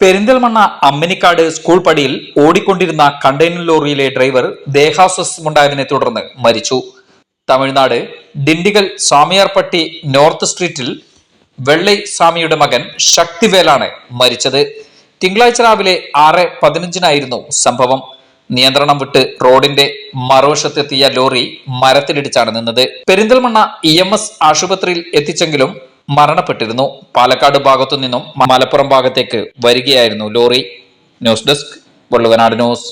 Perinthalmanna Amminikkad school പടിയിൽ ഓടിക്കൊണ്ടിരുന്ന container ലോറിയിലെ driver ദേഹാസ്വസ്ഥമുണ്ടായതിനെ തുടർന്ന് മരിച്ചു. തമിഴ്നാട് ഡിണ്ടിഗൽ സ്വാമിയാർപട്ടി നോർത്ത് സ്ട്രീറ്റിൽ വെള്ളൈ സ്വാമിയുടെ മകൻ ശക്തിവേലാണ് മരിച്ചത്. തിങ്കളാഴ്ച രാവിലെ ആറ് പതിനഞ്ചിനായിരുന്നു സംഭവം. നിയന്ത്രണം വിട്ട് റോഡിന്റെ മറുവശത്തെത്തിയ ലോറി മരത്തിലിടിച്ചാണ് നിന്നത്. പെരിന്തൽമണ്ണ ഇ എം എസ് ആശുപത്രിയിൽ എത്തിച്ചെങ്കിലും മരണപ്പെട്ടിരുന്നു. പാലക്കാട് ഭാഗത്തു നിന്നും മലപ്പുറം ഭാഗത്തേക്ക് വരികയായിരുന്നു lorry. News desk Valluvanad news.